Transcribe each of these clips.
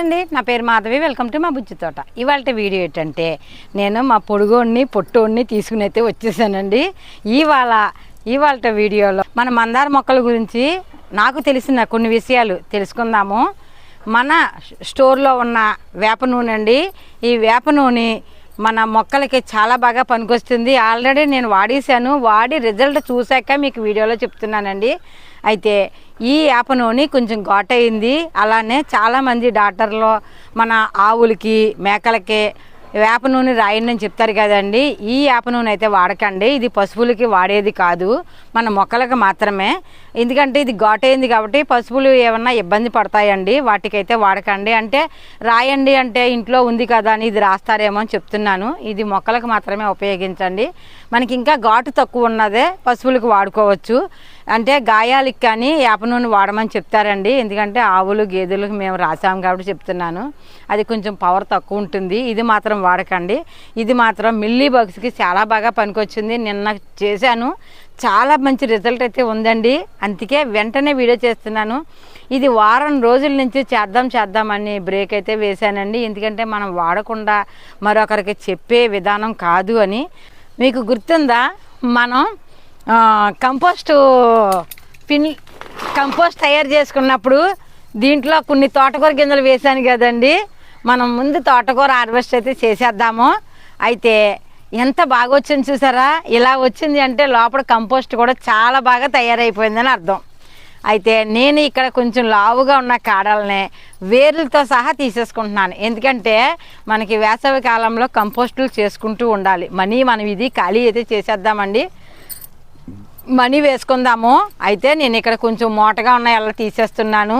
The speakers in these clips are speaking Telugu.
అండి. నా పేరు మాధవి. వెల్కమ్ టు మా బుజ్జి తోట. ఇవాళ వీడియో ఏంటంటే నేను మా పొడుగోడిని పొట్టోడిని తీసుకుని అయితే వచ్చేసానండి. ఇవాళ ఇవాళ వీడియోలో మన మందార మొక్కల గురించి నాకు తెలిసిన కొన్ని విషయాలు తెలుసుకుందాము. మన స్టోర్లో ఉన్న వేప నూనె అండి. ఈ వేప నూనె మన మొక్కలకి చాలా బాగా పనికొస్తుంది. ఆల్రెడీ నేను వాడేసాను వాడి రిజల్ట్ చూశాక మీకు వీడియోలో చెప్తున్నానండి. అయితే ఈ వేప నూనె కొంచెం ఘాటయింది అలానే చాలామంది డాక్టర్లు మన ఆవులకి మేకలకి వేప నూనె రాయండి అని చెప్తారు కదండి. ఈ వేప నూనె అయితే వాడకండి. ఇది పశువులకి వాడేది కాదు. మన మొక్కలకు మాత్రమే. ఎందుకంటే ఇది ఘాటైంది కాబట్టి పశువులు ఏమన్నా ఇబ్బంది పడతాయండి. వాటికైతే వాడకండి. అంటే రాయండి అంటే ఇంట్లో ఉంది కదా అని ఇది రాస్తారేమో అని చెప్తున్నాను. ఇది మొక్కలకు మాత్రమే ఉపయోగించండి. మనకి ఇంకా ఘాటు తక్కువ ఉన్నదే పశువులకు వాడుకోవచ్చు. అంటే గాయాలకి కానీ వేప నూనె వాడమని చెప్తారండి. ఎందుకంటే ఆవులు గేదెలకు మేము రాసాము కాబట్టి చెప్తున్నాను. అది కొంచెం పవర్ తక్కువ ఉంటుంది. ఇది మాత్రం వాడకండి. ఇది మాత్రం మిల్లీ బగ్స్కి చాలా బాగా పనికొచ్చింది. నిన్న చేశాను. చాలా మంచి రిజల్ట్ అయితే ఉందండి. అందుకే వెంటనే వీడియో చేస్తున్నాను. ఇది వారం రోజుల నుంచి చేద్దాం చేద్దామని బ్రేక్ అయితే వేశానండి. ఎందుకంటే మనం వాడకుండా మరొకరికి చెప్పే విధానం కాదు అని. మీకు గుర్తుందా? మనం కంపోస్టు పిన్ కంపోస్ట్ తయారు చేసుకున్నప్పుడు దీంట్లో కొన్ని తోటకూర గింజలు వేశాను కదండి. మనం ముందు తోటకూర హార్వెస్ట్ అయితే చేసేద్దాము. అయితే ఎంత బాగా వచ్చింది చూసారా? ఇలా వచ్చింది అంటే లోపల కంపోస్ట్ కూడా చాలా బాగా తయారైపోయిందని అర్థం. అయితే నేను ఇక్కడ కొంచెం లావుగా ఉన్న కాడల్ని వేర్లతో సహా తీసేసుకుంటున్నాను. ఎందుకంటే మనకి వేసవి కాలంలో కంపోస్టులు చేసుకుంటూ ఉండాలి. మనీ మనం ఇది ఖాళీ అయితే చేసేద్దామండి. మనీ వేసుకుందాము. అయితే నేను ఇక్కడ కొంచెం మోటగా ఉన్న ఎలా తీసేస్తున్నాను.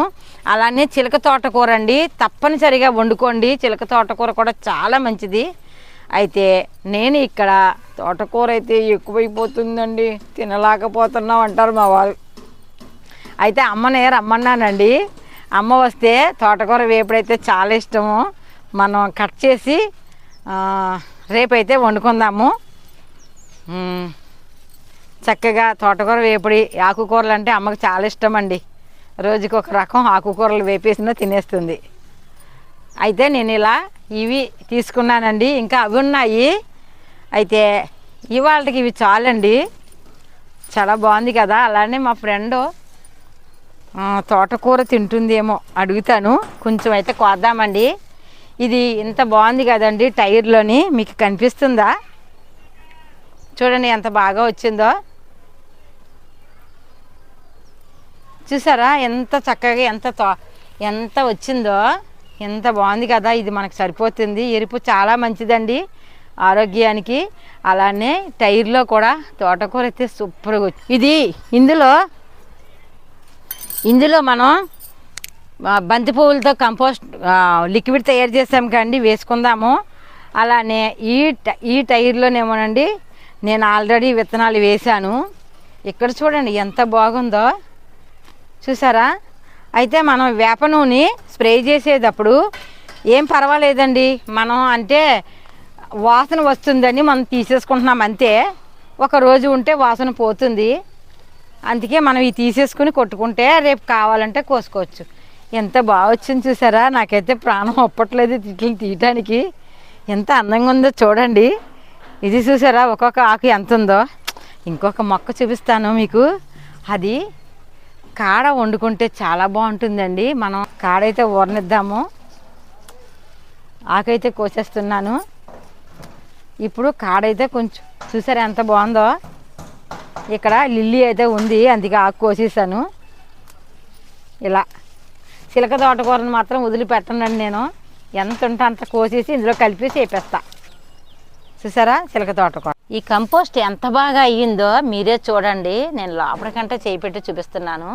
అలానే చిలక తోటకూర అండి తప్పనిసరిగా వండుకోండి. చిలక తోటకూర కూడా చాలా మంచిది. అయితే నేను ఇక్కడ తోటకూర అయితే ఎక్కువైపోతుందండి. తినలేకపోతున్నాం అంటారు మా వాళ్ళు. అయితే అమ్మనే రమ్మన్నానండి. అమ్మ వస్తే తోటకూర వేపుడైతే చాలా ఇష్టము. మనం కట్ చేసి రేపైతే వండుకుందాము. చక్కగా తోటకూర వేపుడి. ఆకుకూరలు అంటే అమ్మకి చాలా ఇష్టం అండి రోజుకి ఒక రకం ఆకుకూరలు వేపేసినా తినేస్తుంది. అయితే నేను ఇలా ఇవి తీసుకున్నానండి. ఇంకా అవి ఉన్నాయి. అయితే ఇవాళకి ఇవి చాలండి. చాలా బాగుంది కదా. అలానే మా ఫ్రెండ్ తోటకూర తింటుందేమో అడుగుతాను. కొంచెం అయితే కోద్దామండి. ఇది ఇంత బాగుంది కదండి టైర్లోని. మీకు కనిపిస్తుందా? చూడండి ఎంత బాగా వచ్చిందో. చూసారా? ఎంత చక్కగా ఎంత తో ఎంత వచ్చిందో ఎంత బాగుంది కదా? ఇది మనకు సరిపోతుంది. ఎరుపు చాలా మంచిదండి ఆరోగ్యానికి. అలానే టైర్లో కూడా తోటకూర అయితే సూపర్గా ఇది ఇందులో ఇందులో మనం బంతి పువ్వులతో కంపోస్ట్ లిక్విడ్ తయారు చేసాం కండి వేసుకుందాము. అలానే ఈ ఈ టైర్లోనేమోనండి నేను ఆల్రెడీ విత్తనాలు వేశాను. ఇక్కడ చూడండి ఎంత బాగుందో. చూసారా? అయితే మనం వేప నూనె స్ప్రే చేసేటప్పుడు ఏం పర్వాలేదండి. మనం అంటే వాసన వస్తుందని మనం తీసేసుకుంటున్నాం అంతే. ఒక రోజు ఉంటే వాసన పోతుంది. అందుకే మనం ఇవి తీసేసుకుని కొట్టుకుంటే రేపు కావాలంటే కోసుకోవచ్చు. ఎంత బాగా వచ్చింది చూసారా? నాకైతే ప్రాణం ఒప్పట్లేదు తిట్లు తీయటానికి. ఎంత అందంగా ఉందో చూడండి. ఇది చూసారా? ఒక్కొక్క ఆకు ఎంత ఉందో. ఇంకొక మొక్క చూపిస్తాను మీకు. అది కాడ వండుకుంటే చాలా బాగుంటుందండి. మనం కాడైతే ఊరనిద్దాము. ఆకైతే కోసేస్తున్నాను. ఇప్పుడు కాడైతే కొంచెం చూసారా ఎంత బాగుందో? ఇక్కడ లిల్లీ అయితే ఉంది అందుకే ఆకు కోసేసాను. ఇలా చిలక తోటకూరను మాత్రం వదిలిపెట్టనండి నేను. ఎంత ఉంటే అంత కోసేసి ఇందులో కలిపి చేపేస్తా చూసారా చిలక తోటకూర? ఈ కంపోస్ట్ ఎంత బాగా అయ్యిందో మీరే చూడండి. నేను లోపలికంటే చేపెట్టి చూపిస్తున్నాను.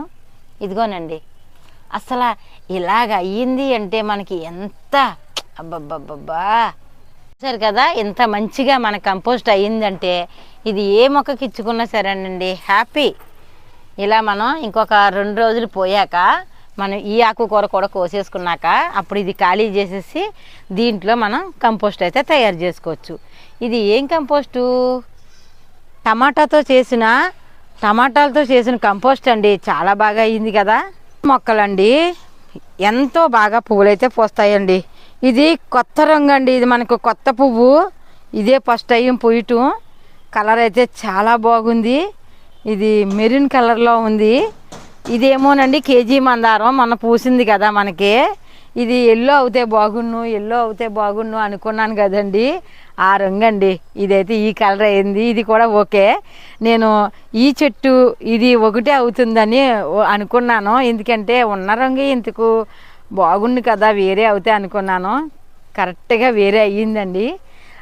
ఇదిగోనండి. అసలు ఇలాగ అయ్యింది అంటే మనకి ఎంత అబ్బబ్బబ్బబ్బా. సరే కదా ఇంత మంచిగా మన కంపోస్ట్ అయ్యిందంటే ఇది ఏ మొక్కకి ఇచ్చుకున్నా సరేనండి హ్యాపీ. ఇలా మనం ఇంకొక రెండు రోజులు పోయాక మనం ఈ ఆకుకూర కూడా కోసేసుకున్నాక అప్పుడు ఇది ఖాళీ చేసేసి దీంట్లో మనం కంపోస్ట్ అయితే తయారు చేసుకోవచ్చు. ఇది ఏం కంపోస్టు? టమాటాతో చేసిన టమాటాలతో చేసిన కంపోస్ట్ అండి. చాలా బాగా అయింది కదా. మొక్కలండి ఎంతో బాగా పువ్వులైతే పోస్తాయండి. ఇది కొత్త రంగు అండి. ఇది మనకు కొత్త పువ్వు. ఇదే ఫస్ట్ టైం పూయటం కలర్ అయితే చాలా బాగుంది. ఇది మెరూన్ కలర్లో ఉంది. ఇదేమోనండి కేజీ మందారం మొన్న పూసింది కదా మనకి. ఇది ఎల్లో అవుతే బాగున్ను ఎల్లో అవుతే బాగున్ను అనుకున్నాను కదండి. ఆ రంగు అండి ఇదైతే ఈ కలర్ అయింది. ఇది కూడా ఓకే. నేను ఈ చెట్టు ఇది ఒకటే అవుతుందని ఓ- అనుకున్నాను. ఎందుకంటే ఉన్న రంగు ఇంతకు బాగుంది కదా వేరే అవుతే అనుకున్నాను. కరెక్ట్గా వేరే అయ్యిందండి.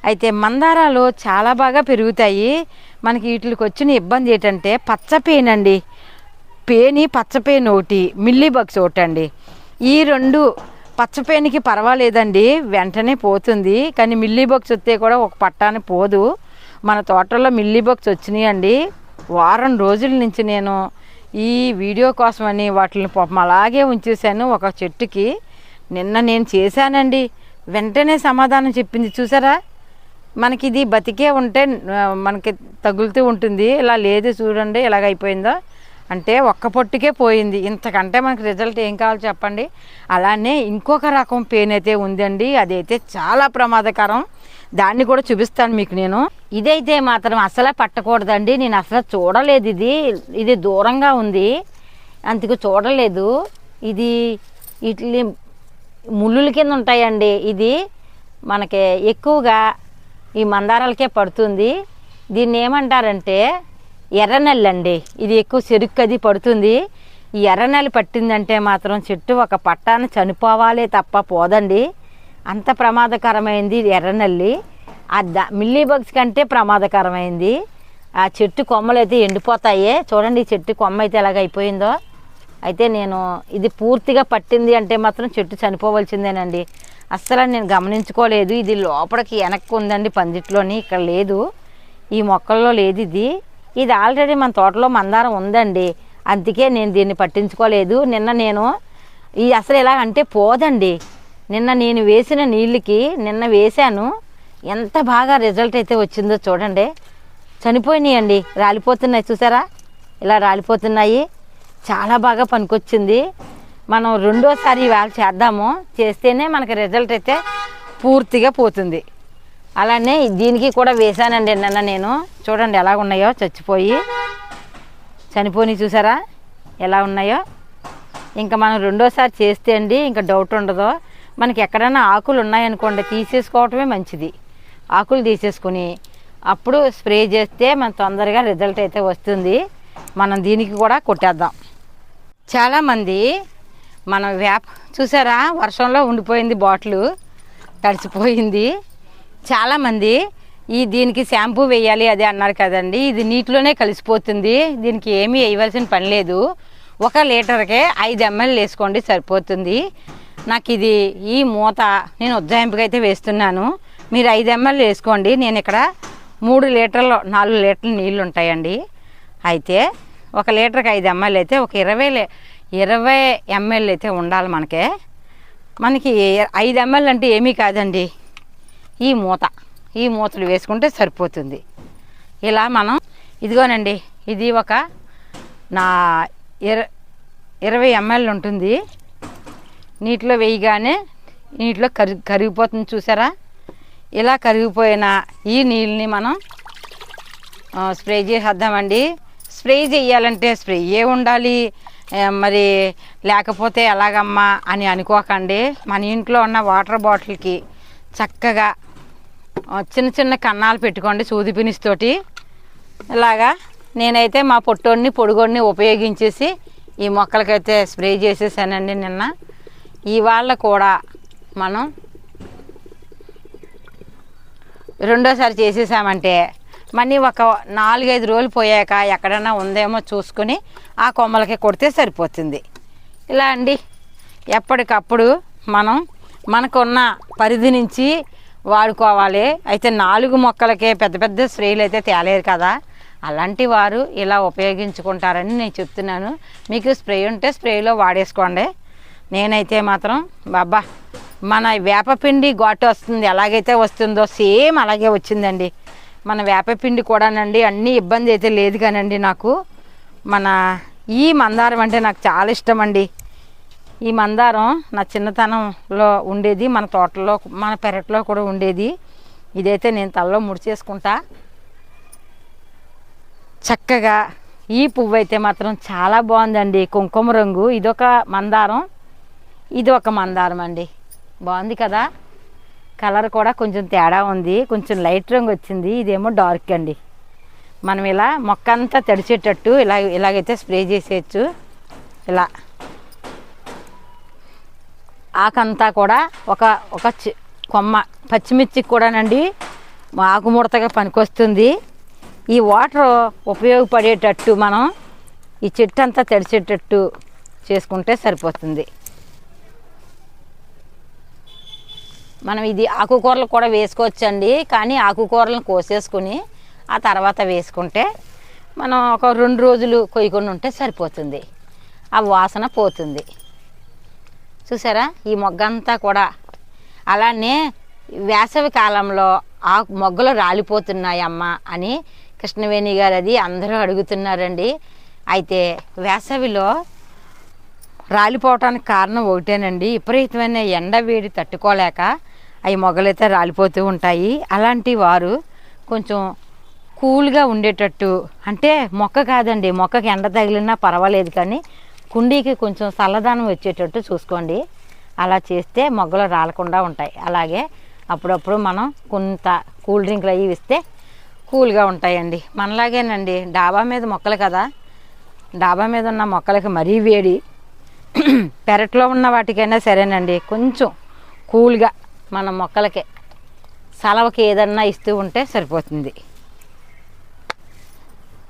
అయితే మందారాలు చాలా బాగా పెరుగుతాయి. మనకి వీటికి వచ్చిన ఇబ్బంది ఏంటంటే పచ్చపేనండి పేని పచ్చపేను ఒకటి మిల్లీ బగ్స్ ఒకటి అండి ఈ రెండు పచ్చపేనికి పర్వాలేదండి వెంటనే పోతుంది. కానీ మిల్లీ బగ్స్ వస్తే కూడా ఒక పట్టాని పోదు. మన తోటలో మిల్లీ బగ్స్ వచ్చినాయండి. వారం రోజుల నుంచి నేను ఈ వీడియో కోసమని వాటిని పాపం అలాగే ఉంచేసాను ఒక చెట్టుకి. నిన్న నేను చేశానండి. వెంటనే సమాధానం చెప్పింది చూసారా? మనకి ఇది బతికే ఉంటే మనకి తగులుతూ ఉంటుంది. ఇలా లేదు చూడండి ఇలాగ అయిపోయిందో అంటే ఒక్క పొట్టుకే పోయింది. ఇంతకంటే మనకి రిజల్ట్ ఏం కావాలో చెప్పండి? అలానే ఇంకొక రకం పెయిన్ అయితే ఉందండి. అదైతే చాలా ప్రమాదకరం. దాన్ని కూడా చూపిస్తాను మీకు నేను. ఇదైతే మాత్రం అసలే పట్టకూడదండి. నేను అసలు చూడలేదు ఇది. ఇది దూరంగా ఉంది. అందుకు చూడలేదు. ఇది ఇట్లి ముళ్ళుల కింద ఉంటాయండి. ఇది మనకి ఎక్కువగా ఈ మందారాలకే పడుతుంది. దీన్ని ఏమంటారంటే ఎర్రనెల్లి అండి ఇది ఎక్కువ చెరుకు అది పడుతుంది. ఈ ఎర్రనెల్లి పట్టిందంటే మాత్రం చెట్టు ఒక పట్టాన చనిపోవాలే తప్ప పోదండి. అంత ప్రమాదకరమైంది ఇది ఎర్రనల్లి ఆ ద మిల్లీ బగ్స్ కంటే ప్రమాదకరమైంది. ఆ చెట్టు కొమ్మలు అయితే ఎండిపోతాయి. చూడండి ఈ చెట్టు కొమ్మ అయితే ఎలాగ అయిపోయిందో. అయితే నేను ఇది పూర్తిగా పట్టింది అంటే మాత్రం చెట్టు చనిపోవలసిందేనండి. అస్సలు నేను గమనించుకోలేదు. ఇది లోపలికి వెనక్కి ఉందండి పందిట్లోని. ఇక్కడ లేదు. ఈ మొక్కల్లో లేదు ఇది. ఇది ఆల్రెడీ మన తోటలో మందారం ఉందండి. అందుకే నేను దీన్ని పట్టించుకోలేదు. నిన్న నేను ఈ అసలు ఎలా అంటే పోదండి. నిన్న నేను వేసిన నీళ్ళకి నిన్న వేశాను. ఎంత బాగా రిజల్ట్ అయితే వచ్చిందో చూడండి. చనిపోయినాయండి. రాలిపోతున్నాయి చూసారా? ఇలా రాలిపోతున్నాయి. చాలా బాగా పనికొచ్చింది. మనం రెండోసారి ఇవాళ చేద్దాము. చేస్తేనే మనకి రిజల్ట్ అయితే పూర్తిగా పోతుంది. అలానే దీనికి కూడా వేశానండి నిన్న నేను. చూడండి ఎలా ఉన్నాయో చచ్చిపోయి. చనిపోయి చూసారా? ఎలా ఉన్నాయో. ఇంకా మనం రెండోసారి చేస్తే అండి ఇంకా డౌట్ ఉండదు. మనకి ఎక్కడైనా ఆకులు ఉన్నాయనుకోండి తీసేసుకోవటమే మంచిది. ఆకులు తీసేసుకుని అప్పుడు స్ప్రే చేస్తే మన తొందరగా రిజల్ట్ అయితే వస్తుంది. మనం దీనికి కూడా కొట్టేద్దాం. చాలామంది మనం వేప చూసారా? వర్షంలో ఉండిపోయింది బాటిల్. తడిచిపోయింది చాలామంది ఈ దీనికి షాంపూ వేయాలి అదే అన్నారు కదండి. ఇది నీటిలోనే కలిసిపోతుంది. దీనికి ఏమీ వేయవలసిన పని లేదు. ఒక లీటర్కే ఐదు ఎంఎల్ వేసుకోండి సరిపోతుంది. నాకు ఇది ఈ మూత నేను ఉజ్జాయింపుగా అయితే వేస్తున్నాను. మీరు ఐదు ఎంఎల్ వేసుకోండి. నేను ఇక్కడ మూడు లీటర్లు నాలుగు లీటర్లు నీళ్ళు ఉంటాయండి. అయితే ఒక లీటర్కి ఐదు ఎంఎల్ అయితే ఒక ఇరవై ఇరవై ఎంఎల్ అయితే ఉండాలి మనకే. మనకి ఐదు ఎంఎల్ అంటే ఏమీ కాదండి. ఈ మూత. ఈ మూతలు వేసుకుంటే సరిపోతుంది. ఇలా మనం ఇదిగోనండి ఇది ఒక నా ఇర ఇరవై ఎంఎల్ ఉంటుంది. నీటిలో వేయగానే నీటిలో కరి కరిగిపోతుంది చూసారా? ఇలా కరిగిపోయిన ఈ నీళ్ళని మనం స్ప్రే చేసేద్దామండి. స్ప్రే చేయాలంటే స్ప్రే ఏ ఉండాలి మరి లేకపోతే ఎలాగమ్మా అని అనుకోకండి. మన ఇంట్లో ఉన్న వాటర్ బాటిల్కి చక్కగా చిన్న చిన్న కన్నాలు పెట్టుకోండి సూది పినిస్ తోటి. ఇలాగా నేనైతే మా పొట్టోడిని పొడుగోడిని ఉపయోగించేసి ఈ మొక్కలకైతే స్ప్రే చేసేసానండి నిన్న. ఇవాళ కూడా మనం రెండోసారి చేసేసామంటే మళ్ళీ ఒక నాలుగైదు రోజులు పోయాక ఎక్కడైనా ఉందేమో చూసుకుని ఆ కొమ్మలకి కొడితే సరిపోతుంది. ఇలా అండి. ఎప్పటికప్పుడు మనం మనకున్న పరిధి నుంచి వాడుకోవాలి. అయితే నాలుగు మొక్కలకే పెద్ద పెద్ద స్ప్రేలు అయితే తేలేరు కదా. అలాంటి వారు ఇలా ఉపయోగించుకుంటారని నేను చెప్తున్నాను. మీకు స్ప్రే ఉంటే స్ప్రేలో వాడేసుకోండి. నేనైతే మాత్రం బాబా మన వేపపిండి ఘాటు వస్తుంది. ఎలాగైతే వస్తుందో సేమ్ అలాగే వచ్చిందండి. మన వేపపిండి కూడానండి అన్ని ఇబ్బంది అయితే లేదు కానండి నాకు. మన ఈ మందారం అంటే నాకు చాలా ఇష్టం అండి ఈ మందారం నా చిన్నతనంలో ఉండేది మన తోటలో మన పెరట్లో కూడా ఉండేది. ఇదైతే నేను తలలో ముడిచేసుకుంటా. చక్కగా ఈ పువ్వు అయితే మాత్రం చాలా బాగుందండి. కుంకుమ రంగు ఇదొక మందారం. ఇది ఒక మందారం అండి. బాగుంది కదా? కలర్ కూడా కొంచెం తేడా ఉంది. కొంచెం లైట్ రంగు వచ్చింది. ఇదేమో డార్క్ అండి. మనం ఇలా మొక్క అంతా తడిచేటట్టు ఇలా ఇలాగైతే స్ప్రే చేసేయచ్చు. ఇలా. ఆకంతా కూడా ఒక ఒక చి- కొమ్మ పచ్చిమిర్చికి కూడానండి ఆకుముడతగా పనికొస్తుంది. ఈ వాటర్ ఉపయోగపడేటట్టు మనం ఈ చెట్టు అంతా తడిచేటట్టు చేసుకుంటే సరిపోతుంది. మనం ఇది ఆకుకూరలు కూడా వేసుకోవచ్చండి కానీ ఆకుకూరలను కోసేసుకుని ఆ తర్వాత వేసుకుంటే మనం ఒక రెండు రోజులు కొయ్యకుండా ఉంటే సరిపోతుంది. ఆ వాసన పోతుంది. చూసారా? ఈ మొగ్గ అంతా కూడా. అలానే వేసవి కాలంలో ఆ మొగ్గలు రాలిపోతున్నాయమ్మ అని కృష్ణవేణి గారు అది అందరూ అడుగుతున్నారండి. అయితే వేసవిలో రాలిపోవటానికి కారణం ఒకటేనండి. విపరీతమైన ఎండ వేడి తట్టుకోలేక అవి మొగ్గలైతే రాలిపోతూ ఉంటాయి. అలాంటి వారు కొంచెం కూల్గా ఉండేటట్టు అంటే మొక్క కాదండి. మొక్కకి ఎండ తగిలినా పర్వాలేదు కానీ కుండీకి కొంచెం చల్లదనం వచ్చేటట్టు చూసుకోండి. అలా చేస్తే మొగ్గలు రాలకుండా ఉంటాయి. అలాగే అప్పుడప్పుడు మనం కొంత కూల్ డ్రింక్లు అవి ఇస్తే కూల్గా ఉంటాయండి. మనలాగేనండి డాబా మీద మొక్కలు కదా. డాబా మీద ఉన్న మొక్కలకి మరీ వేడి. పెరట్లో ఉన్న వాటికైనా సరేనండి. కొంచెం కూల్గా మన మొక్కలకి సలవకి ఏదన్నా ఇస్తూ ఉంటే సరిపోతుంది.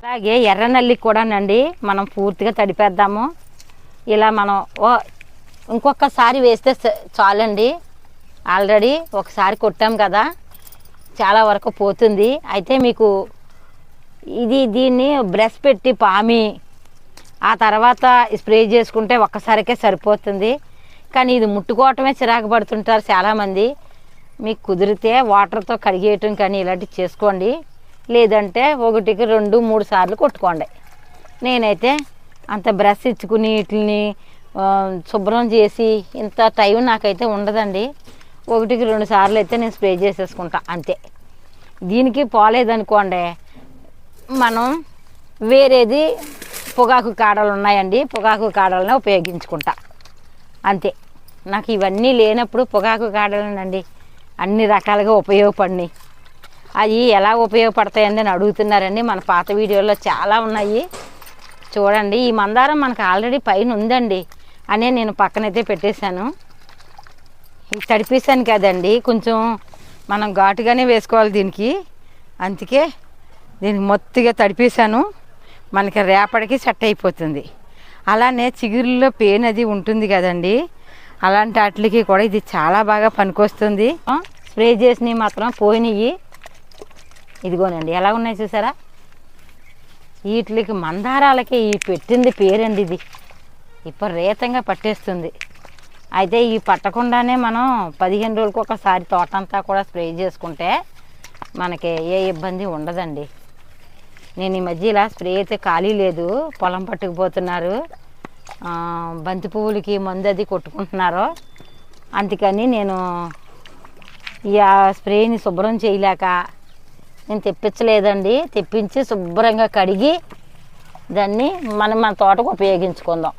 అలాగే ఎర్ర నల్లికి కూడానండి మనం పూర్తిగా తడిపేద్దాము. ఇలా మనం ఓ ఇంకొకసారి వేస్తే చాలండి. ఆల్రెడీ ఒకసారి కొట్టాం కదా. చాలా వరకు పోతుంది. అయితే మీకు ఇది దీన్ని బ్రష్ పెట్టి పామి ఆ తర్వాత స్ప్రే చేసుకుంటే ఒక్కసారికే సరిపోతుంది. కానీ ఇది ముట్టుకోవటమే చిరాకు పడుతుంటారు చాలామంది. మీకు కుదిరితే వాటర్తో కడిగేయటం కానీ ఇలాంటివి చేసుకోండి. లేదంటే ఒకటికి రెండు మూడు సార్లు కొట్టుకోండి. నేనైతే అంత బ్రష్ ఇచ్చుకుని వీటిని శుభ్రం చేసి ఇంత టైం నాకైతే ఉండదండి. ఒకటికి రెండు సార్లు అయితే నేను స్ప్రే చేసేసుకుంటా అంతే. దీనికి పోలేదనుకోండి మనం వేరేది పొగాకు కాడలు ఉన్నాయండి పొగాకు కాడలను ఉపయోగించుకుంటా అంతే. నాకు ఇవన్నీ లేనప్పుడు పొగాకు కాడలనండి అన్ని రకాలుగా ఉపయోగపడినాయి. అవి ఎలా ఉపయోగపడతాయండి అని అడుగుతున్నారండి మన పాత వీడియోలో చాలా ఉన్నాయి. చూడండి ఈ మందారం మనకు ఆల్రెడీ పైన ఉందండి. అనే నేను పక్కనైతే పెట్టేశాను. ఇది తడిపేశాను కదండి కొంచెం మనం ఘాటుగానే వేసుకోవాలి దీనికి. అందుకే దీనికి మొత్తగా తడిపేశాను మనకి రేపటికి సెట్ అయిపోతుంది. అలానే చిగురులో పెయిన్ అది ఉంటుంది కదండి అలాంటి వాటికి కూడా ఇది చాలా బాగా పనికొస్తుంది. స్ప్రే చేసినవి మాత్రం పోయినవి ఇదిగోనండి ఎలా ఉన్నాయి చూసారా? వీటికి మందారాలకి ఈ పెట్టింది పేరండి ఇది. విపరీతంగా పట్టేస్తుంది. అయితే ఈ పట్టకుండానే మనం పదిహేను రోజులకు ఒకసారి తోటంతా కూడా స్ప్రే చేసుకుంటే మనకి ఏ ఇబ్బంది ఉండదండి. నేను ఈ మధ్య ఇలా స్ప్రే అయితే ఖాళీ లేదు. పొలం పట్టుకుపోతున్నారు. బంతి పువ్వులకి మందు అది కొట్టుకుంటున్నారో. అందుకని నేను ఈ స్ప్రేని శుభ్రం చేయలేక నేను తెప్పించలేదండి. తెప్పించి శుభ్రంగా కడిగి దాన్ని మనం మన తోటకు ఉపయోగించుకుందాం.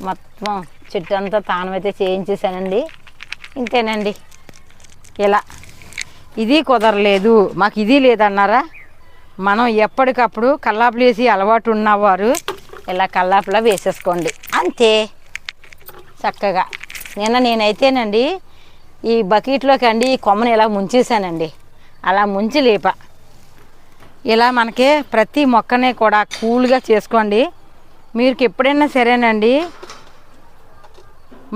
మొత్తం చెట్టు అంతా తానమైతే చేయించేసానండి ఇంతేనండి. ఇలా. ఇది కుదరలేదు. మాకు ఇది లేదన్నారా? మనం ఎప్పటికప్పుడు కల్లాపులు వేసి అలవాటు ఉన్నవారు ఇలా కల్లాపులా వేసేసుకోండి. అంతే. చక్కగా. నిన్న నేనైతేనండి ఈ బకెట్లోకి అండి ఈ కొమ్మని ఇలా ముంచేసానండి అలా ముంచి లేప. ఇలా మనకి ప్రతి మొక్కనే కూడా కూల్గా చేసుకోండి. మీరుకి ఎప్పుడైనా సరేనండి.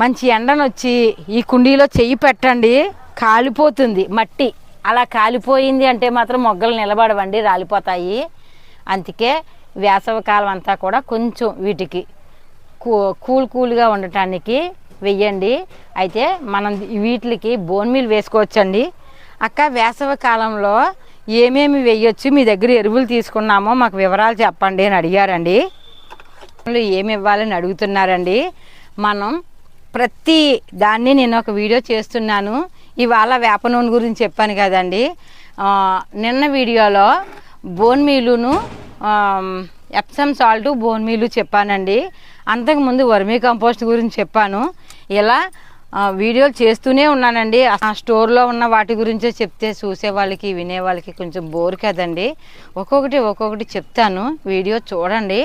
మంచి ఎండను వచ్చి ఈ కుండీలో చెయ్యి పెట్టండి. కాలిపోతుంది మట్టి. అలా కాలిపోయింది అంటే మాత్రం మొగ్గలు నిలబడవండి రాలిపోతాయి. అందుకే వేసవకాలం అంతా కూడా కొంచెం వీటికి కూ కూల్ కూల్గా ఉండటానికి వెయ్యండి. అయితే మనం వీటికి బోన్ మీల్ వేసుకోవచ్చండి. అక్క వేసవి కాలంలో ఏమేమి వెయ్యొచ్చు మీ దగ్గర ఎరువులు తీసుకున్నామో. మాకు వివరాలు చెప్పండి అని అడిగారండి. ఏమి ఇవ్వాలని అడుగుతున్నారండి. మనం ప్రతి దాన్ని నేను ఒక వీడియో చేస్తున్నాను. ఇవాళ వేప నూనె గురించి చెప్పాను కదండి. నిన్న వీడియోలో బోన్ మీలును ఎప్సమ్ సాల్ట్ బోన్ మీలు చెప్పానండి. అంతకుముందు వర్మీ కంపోస్ట్ గురించి చెప్పాను. ఇలా వీడియోలు చేస్తూనే ఉన్నానండి. ఆ స్టోర్లో ఉన్న వాటి గురించే చెప్తే చూసే వాళ్ళకి వినే వాళ్ళకి కొంచెం బోర్ కదండి. ఒక్కొక్కటి ఒక్కొక్కటి చెప్తాను. వీడియో చూడండి.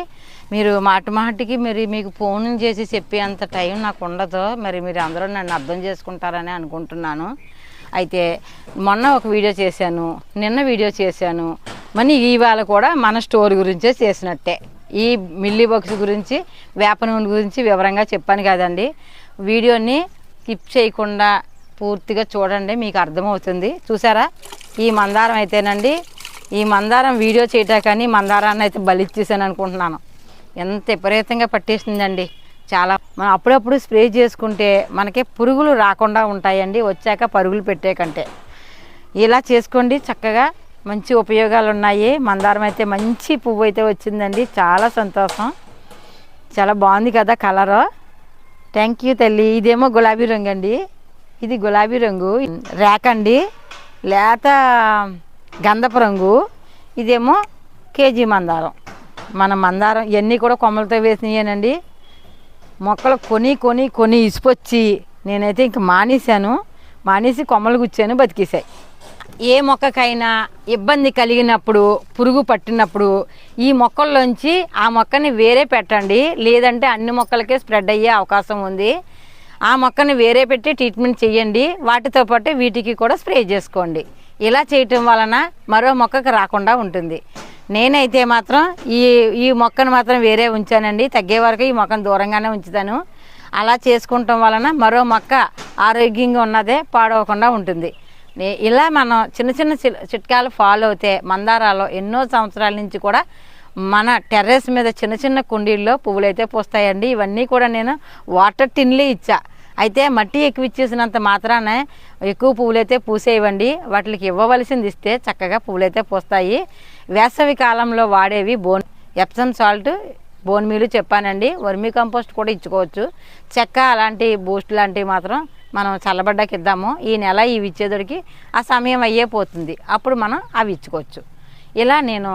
మీరు మాట మాటికి మరి మీకు ఫోన్ చేసి చెప్పే అంత టైం నాకు ఉండదు. మరి మీరు అందరూ నన్ను అర్థం చేసుకుంటారని అనుకుంటున్నాను. అయితే మొన్న ఒక వీడియో చేశాను. నిన్న వీడియో చేశాను. మరి ఇవాళ కూడా మన స్టోర్ గురించే చేసినట్టే. ఈ మిల్లీ బాక్స్ గురించి వేప నూనె గురించి వివరంగా చెప్పాను కదండి. వీడియోని స్కిప్ చేయకుండా పూర్తిగా చూడండి మీకు అర్థమవుతుంది. చూసారా? ఈ మందారం అయితేనండి ఈ మందారం వీడియో చేయటాకని మందారాన్ని అయితే బలిచ్చేసాను అనుకుంటున్నాను. ఎంత విపరీతంగా పట్టేసిందండి. చాలా మనం అప్పుడప్పుడు స్ప్రే చేసుకుంటే మనకి పురుగులు రాకుండా ఉంటాయండి వచ్చాక పరుగులు పెట్టే కంటే. ఇలా చేసుకోండి చక్కగా మంచి ఉపయోగాలు ఉన్నాయి మందారం అయితే మంచి పువ్వు అయితే వచ్చిందండి. చాలా సంతోషం. చాలా బాగుంది కదా కలరు. థ్యాంక్ యూ తల్లి. ఇదేమో గులాబీ రంగు అండి ఇది గులాబీ రంగు. రేక్ అండి లేత గంధపు రంగు. ఇదేమో కేజీ మందారం. మన మందారం ఇవన్నీ కూడా కొమ్మలతో వేసినాయేనండి. మొక్కలు కొని కొని కొని ఇసుకొచ్చి నేనైతే ఇంక మానేశాను. మానేసి కొమ్మలు గుచ్చాను బతికేసాయి ఏ మొక్కకైనా ఇబ్బంది కలిగినప్పుడు పురుగు పట్టినప్పుడు ఈ మొక్కల్లోంచి ఆ మొక్కని వేరే పెట్టండి. లేదంటే అన్ని మొక్కలకే స్ప్రెడ్ అయ్యే అవకాశం ఉంది. ఆ మొక్కని వేరే పెట్టి ట్రీట్మెంట్ చేయండి. వాటితో పాటు వీటికి కూడా స్ప్రే చేసుకోండి. ఇలా చేయటం వలన మరో మొక్కకు రాకుండా ఉంటుంది. నేనైతే మాత్రం ఈ ఈ మొక్కను మాత్రం వేరే ఉంచానండి. తగ్గే వరకు ఈ మొక్కను దూరంగానే ఉంచుతాను. అలా చేసుకుంటాం వలన మరో మొక్క ఆరోగ్యంగా ఉన్నదే పాడవకుండా ఉంటుంది. ఇలా మనం చిన్న చిన్న చి- చిట్కాలు ఫాలో అవుతే మందారాలో ఎన్నో సంవత్సరాల నుంచి కూడా మన టెర్రస్ మీద చిన్న చిన్న కుండీల్లో పువ్వులు అయితే పూస్తాయండి. ఇవన్నీ కూడా నేను వాటర్ టిన్లే ఇచ్చా. అయితే మట్టి ఎక్కువ ఇచ్చేసినంత మాత్రాన ఎక్కువ పువ్వులైతే పూసేయవండి. వాటికి ఇవ్వవలసింది ఇస్తే చక్కగా పువ్వులైతే పూస్తాయి. వేసవి కాలంలో వాడేవి bone Epsom salt bone meal చెప్పానండి వర్మీ కంపోస్ట్ కూడా ఇచ్చుకోవచ్చు. చెక్క అలాంటి బూస్ట్ లాంటివి మాత్రం మనం చల్లబడ్డాకి ఇద్దాము. ఈ నెల ఇవి ఇచ్చేదడికి ఆ సమయం అయ్యే పోతుంది. అప్పుడు మనం అవి ఇచ్చుకోవచ్చు. ఇలా నేను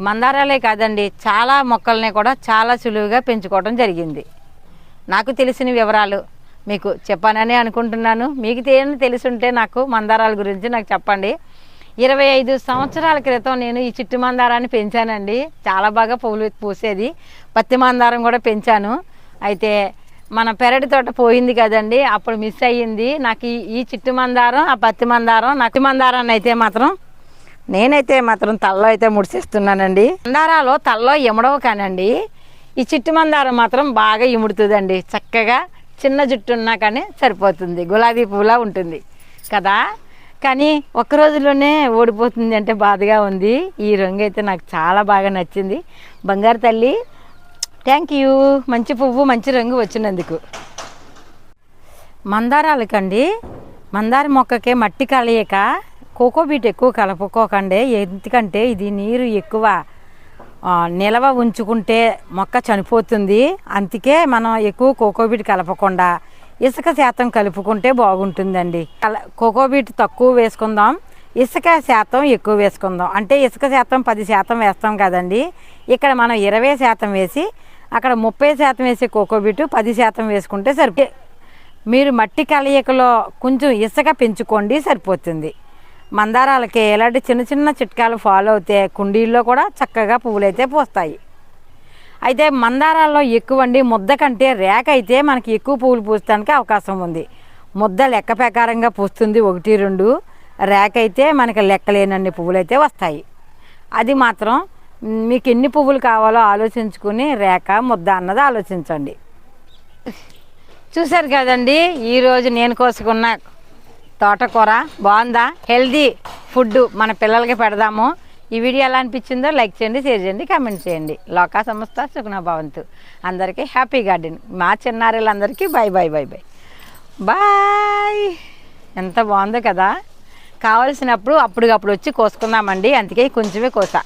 మందారాలే కాదండి చాలా మొక్కల్ని కూడా చాలా సులువుగా పెంచుకోవడం జరిగింది. నాకు తెలిసిన వివరాలు మీకు చెప్పానని అనుకుంటున్నాను. మీకు ఏమైనా తెలిసుంటే నాకు మందారాల గురించి నాకు చెప్పండి. ఇరవై ఐదు సంవత్సరాల క్రితం నేను ఈ చిట్టు మందారాన్ని పెంచానండి. చాలా బాగా పువ్వులు పూసేది. పత్తి మందారం కూడా పెంచాను. అయితే మన పెరటి తోట పోయింది కదండి అప్పుడు మిస్ అయ్యింది. నాకు ఈ ఈ చిట్టు మందారం ఆ పత్తి మందారం నత్తి మందారాన్ని అయితే మాత్రం నేనైతే మాత్రం తల్లో అయితే ముడిసేస్తున్నానండి. మందారాలు తల్లో ఇమడవు కానండి. ఈ చిట్టు మందారం మాత్రం బాగా ఇముడుతుందండి. చక్కగా చిన్న జుట్టు ఉన్నా కానీ సరిపోతుంది. గులాబీ పువ్వులా ఉంటుంది కదా. కానీ ఒక్క రోజులోనే ఓడిపోతుంది అంటే బాధగా ఉంది. ఈ రంగు అయితే నాకు చాలా బాగా నచ్చింది. బంగారు తల్లి థ్యాంక్ యూ మంచి పువ్వు మంచి రంగు వచ్చినందుకు. మందారాలకండి. మందార మొక్కకే మట్టి కలయక. కోకోబీట్ ఎక్కువ కలుపుకోకండి. ఎందుకంటే ఇది నీరు ఎక్కువ నిలవ ఉంచుకుంటే మొక్క చనిపోతుంది. అందుకే మనం ఎక్కువ కోకోబీట్ కలపకుండా ఇసుక శాతం కలుపుకుంటే బాగుంటుందండి. కల కోకోబీట్ తక్కువ వేసుకుందాం. ఇసుక శాతం ఎక్కువ వేసుకుందాం. అంటే ఇసుక శాతం పది శాతం వేస్తాం కదండి. ఇక్కడ మనం ఇరవై శాతం వేసి అక్కడ ముప్పై శాతం వేసే కోకోబీట్ పది శాతం వేసుకుంటే సరిపో మీరు మట్టి కలయికలో కొంచెం ఇసుక పెంచుకోండి సరిపోతుంది. మందారాలకి ఇలాంటి చిన్న చిన్న చిట్కాలు ఫాలో అవుతే కుండీల్లో కూడా చక్కగా పువ్వులైతే పూస్తాయి. అయితే మందారాల్లో ఎక్కువ అండి ముద్ద కంటే రేక అయితే మనకి ఎక్కువ పువ్వులు పూస్తానికి అవకాశం ఉంది. ముద్ద లెక్క ప్రకారంగా పూస్తుంది ఒకటి రెండు. రేక అయితే మనకి లెక్కలేనన్ని పువ్వులు అయితే వస్తాయి. అది మాత్రం మీకు ఎన్ని పువ్వులు కావాలో ఆలోచించుకుని రేఖ ముద్ద అన్నది ఆలోచించండి. చూశారు కదండి ఈరోజు నేను కోసుకున్న తోటకూర బాగుందా? హెల్దీ ఫుడ్ మన పిల్లలకి పెడదాము. ఈ వీడియో ఎలా అనిపించిందో లైక్ చేయండి షేర్ చేయండి కామెంట్ చేయండి. లోకా సంస్థ సుగుణ భవంతు. అందరికీ హ్యాపీ గార్డెన్. మా చిన్నారులందరికీ bye bye bye bye bye. ఎంత బాగుందో కదా. కావలసినప్పుడు అప్పటికప్పుడు వచ్చి కోసుకుందామండి. అందుకే కొంచెమే కోసా.